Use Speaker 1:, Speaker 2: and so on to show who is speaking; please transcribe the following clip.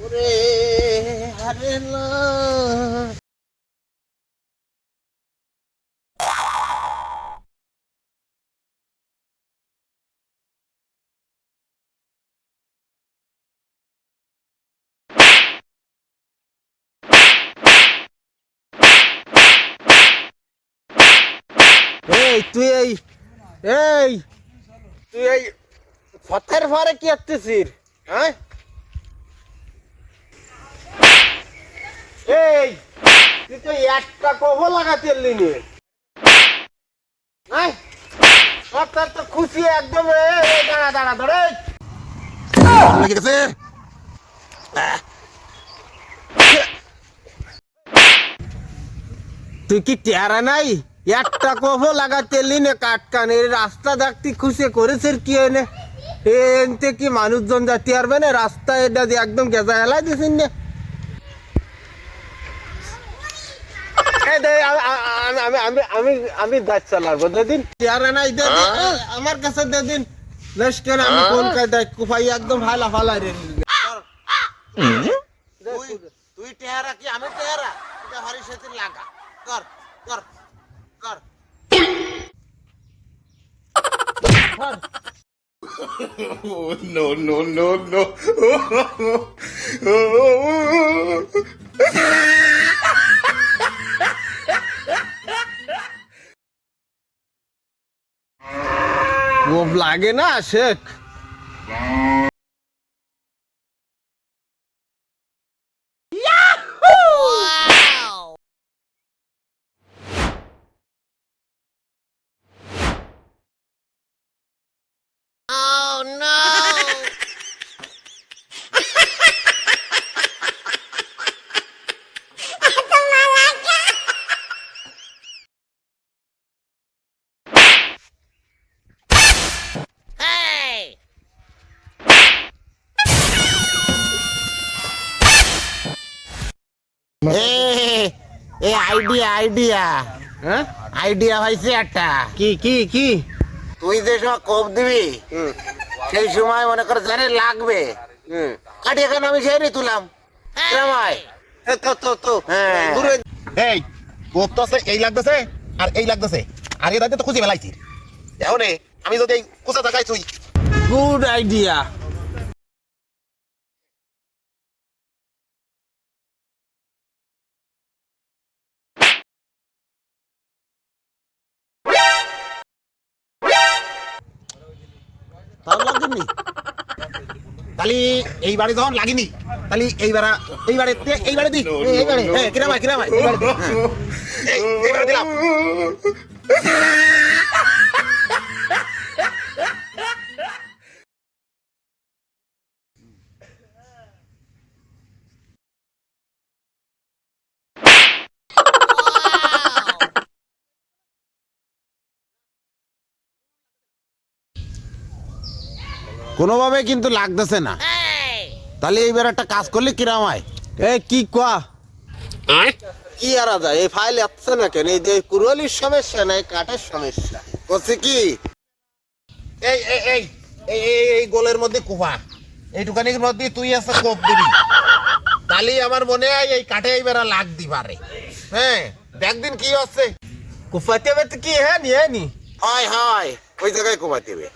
Speaker 1: ওরে আরে এই তুই এই এই তুই এই পথের পরে কি আসতেছিস হ্যাঁ এই তুই একটা খুশি একদম। তুই কি টেরা নাই? একটা কহ লাগাতে না কাটকান এই রাস্তা দেখতে খুশি করেছিস কি এনে এনতে কি মানুষজন যাতে পারবে না? রাস্তা এটা একদম গেজা হেলাই দিছিস না এই দে, আ- আ- আ- আমি আমি আমি আমি গাছ চালাবো দিন। টেরা নাই দে আমার কাছে দে দিন। আমি কোন কায়দায় কুফাই একদম হালা ফালা রে।
Speaker 2: তুই তুই টেহারা কি? আমি টেহারা? এটা হরির সাথে লাগা। কর কর কর।
Speaker 3: no, no, no, no.
Speaker 1: ও লাগে না শেখ।
Speaker 2: এ এ আইডিয়া আইডিয়া।
Speaker 1: হ্যাঁ?
Speaker 2: আইডিয়া হয়েছে একটা।
Speaker 1: কি কি কি?
Speaker 2: তুই যে সময় কোপ দিবি সেই সময় মনে কর জানে লাগবে।
Speaker 1: হুম।
Speaker 2: কাটিয়ে কেন আমি সেই তুলাম? হ্যাঁ।
Speaker 1: দূরে।
Speaker 4: এই কোপ তো এই লাগতেছে আর এই লাগতেছে। আর এই তো খুঁজে বেলাইছি এখন আমি যদি এই কুচা জায়গায় তুই।
Speaker 1: গুড আইডিয়া
Speaker 4: তাও লাগেনি তাহলে এইবারে যখন লাগিনি তাহলে এইবারা এইবারে এইবারে দি। এই- এইবারে হ্যাঁ কিরামায়। এই, এইবারে দিলাম
Speaker 2: কোনোভাবে কিন্তু লাগতেছে না। তাহলে এইবার একটা কাজ করলে কিরাম হয়
Speaker 1: এ কি কোয়া? কি আর আদা এই ফাইল আসছে না কেন? এই যে কুরলির সমস্যা নাই কাঠের সমস্যা?
Speaker 2: করছে কি?
Speaker 4: এই এই এই এই এই এই গোলের মধ্যে কুফা। এইটুকানির মধ্যে তুই আছে কোপ দিবি। তাহলে আমার মনে হয় এই কাঠে এইবার লাগ দি পারে হ্যাঁ দেখ দিন কি হচ্ছে।
Speaker 1: কুফাতে বেতে কি? হ্যাঁ নি হ্যাঁ নি।
Speaker 2: হয় হয় ওই জায়গায় কোপাতে হবে।